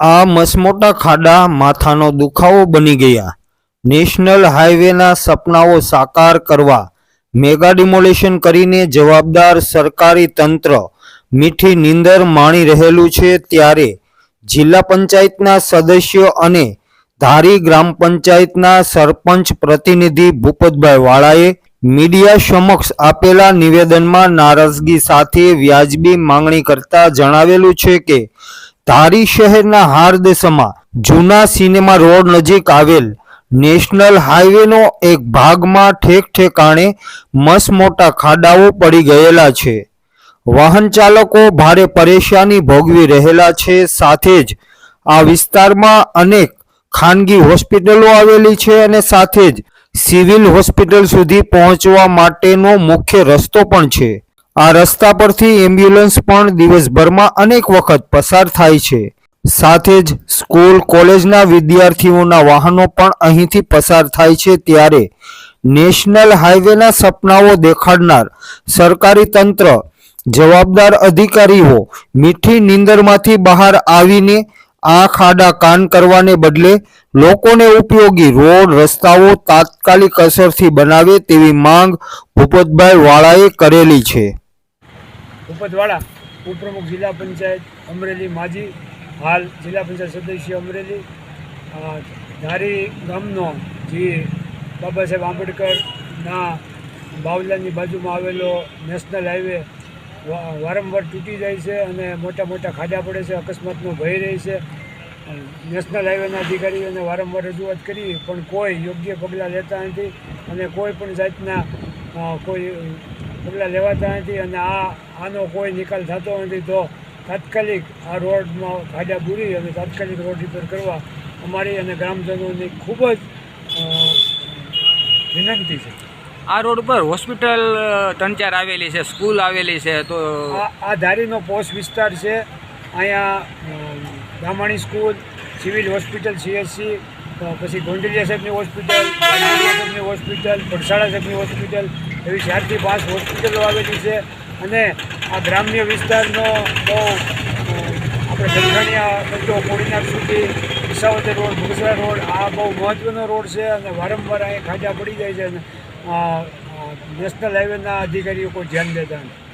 આ મસમોટા ખાડા માથાનો દુખાવો બની ગયા. નેશનલ હાઈવેના સપનાઓ સાકાર કરવા મેગા ડિમોલેશન કરીને જવાબદાર સરકારી તંત્ર મીઠી નીંદર માણી રહેલું છે ત્યારે જિલ્લા પંચાયતના સદસ્યો અને ધારી ગ્રામ પંચાયતના સરપંચ પ્રતિનિધિ ભૂપતભાઈ વાળાએ મીડિયા સમક્ષ આપેલા નિવેદનમાં નારાજગી સાથે વ્યાજબી માંગણી કરતા જણાવેલું છે કે ધારી શહેરના હાર્દસમાં જૂના સિનેમા રોડ નજીક આવેલ નેશનલ હાઈવેનો એક ભાગમાં ઠેક ઠેકાણે મસમોટા ખાડાઓ પડી ગયેલા છે. વાહન ચાલકો ભારે પરેશાની ભોગવી રહેલા છે. સાથે જ આ વિસ્તારમાં અનેક ખાનગી હોસ્પિટલો આવેલી છે અને સાથે જ સિવિલ હોસ્પિટલ સુધી પહોંચવા માટેનો મુખ્ય રસ્તો પણ છે. આ રસ્તા પરથી એમ્બ્યુલન્સ પણ દિવસભરમાં અનેક વખત પસાર થાય છે. સાથે જ સ્કૂલ, કોલેજના વિદ્યાર્થીઓના વાહનો પણ અહીંથી પસાર થાય છે ત્યારે નેશનલ હાઈવેના સપનાઓ દેખાડનાર સરકારી તંત્ર, જવાબદાર અધિકારીઓ મીઠી નીંદરમાંથી બહાર આવીને આ ખાડા કાન કરવાને બદલે લોકોને ઉપયોગી રોડ, રસ્તાઓ તાત્કાલિક અસરથી બનાવે તેવી માંગ ભૂપતભાઈ વાળાએ કરેલી છે. ઉપતવાડા ઉપપ્રમુખ જિલ્લા પંચાયત અમરેલી માજી, હાલ જિલ્લા પંચાયત સદસ્ય અમરેલી ધારી ગામનો જે બાબા સાહેબ આંબેડકરના બાવલાની બાજુમાં આવેલો નેશનલ હાઈવે વારંવાર તૂટી જાય છે અને મોટા મોટા ખાડા પડે છે, અકસ્માતનો ભય રહે છે. નેશનલ હાઈવેના અધિકારીઓને વારંવાર રજૂઆત કરી, પણ કોઈ યોગ્ય પગલાં લેતા નથી અને કોઈ પણ જાતના કોઈ પગલાં લેવાતા નથી અને આ આનો કોઈ નિકાલ થતો નથી. તો તાત્કાલિક આ રોડમાં ખાડા બુરી અને તાત્કાલિક રોડ રિપેર કરવા અમારી અને ગ્રામજનોની ખૂબ જ વિનંતી છે. આ રોડ પર હોસ્પિટલ ત્રણ ચાર આવેલી છે સ્કૂલ આવેલી છે તો આ આ ધારીનો પોસ્ટ વિસ્તાર છે. અહીંયા Brahmani school civil hospital CSC પછી ગોંડલિયા સાહેબની હોસ્પિટલ સાહેબની હોસ્પિટલ પડસાડા સાહેબની હોસ્પિટલ એવી ચારથી પાંચ હોસ્પિટલો આવેલી છે અને આ ગ્રામ્ય વિસ્તારનો બહુ આપણે દલખણિયા બધો કોડીનાર સુધી વિસાવદર રોડ ભૂસરા રોડ, આ બહુ મહત્ત્વનો રોડ છે અને વારંવાર અહીંયા ખાડા પડી જાય છે અને નેશનલ હાઈવેના અધિકારીઓ કોઈ ધ્યાન દેતા નથી.